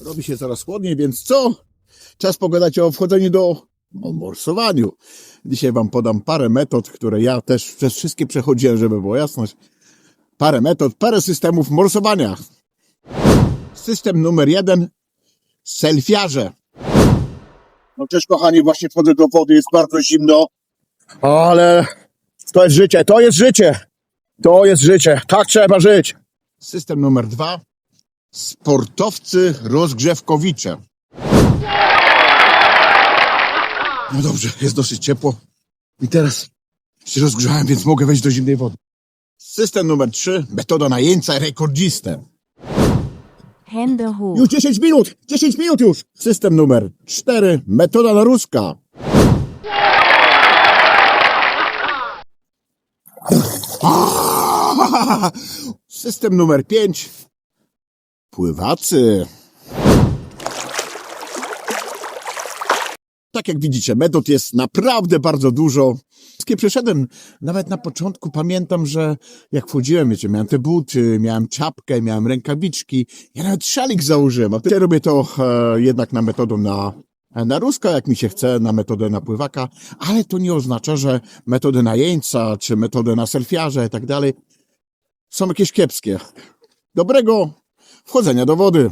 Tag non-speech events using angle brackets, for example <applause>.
Robi się coraz chłodniej, więc co? Czas pogadać o wchodzeniu do o morsowaniu. Dzisiaj wam podam parę metod, które ja też przez wszystkie przechodziłem, żeby było jasność. Parę metod, parę systemów morsowania. System numer jeden. Selfiarze. No cześć kochani, właśnie wchodzę do wody, jest bardzo zimno. Ale to jest życie, to jest życie. To jest życie, tak trzeba żyć. System numer dwa. Sportowcy rozgrzewkowicze. No dobrze, jest dosyć ciepło. I teraz się rozgrzałem, więc mogę wejść do zimnej wody. System numer trzy. Metoda na jeńca rekordzistę. Hände hoch. Już 10 minut! 10 minut już! System numer 4. Metoda na ruska. <laughs> System numer 5. Pływacy. Tak jak widzicie, metod jest naprawdę bardzo dużo. Wszystkie przeszedłem, nawet na początku pamiętam, że jak wchodziłem, wiecie, miałem te buty, miałem czapkę, miałem rękawiczki, ja nawet szalik założyłem, a teraz robię to e, jednak na metodę na, na ruska, jak mi się chce, na metodę na pływaka, ale to nie oznacza, że metody na jeńca, czy metodę na selfiarze i tak dalej są jakieś kiepskie. Dobrego wchodzenia do wody.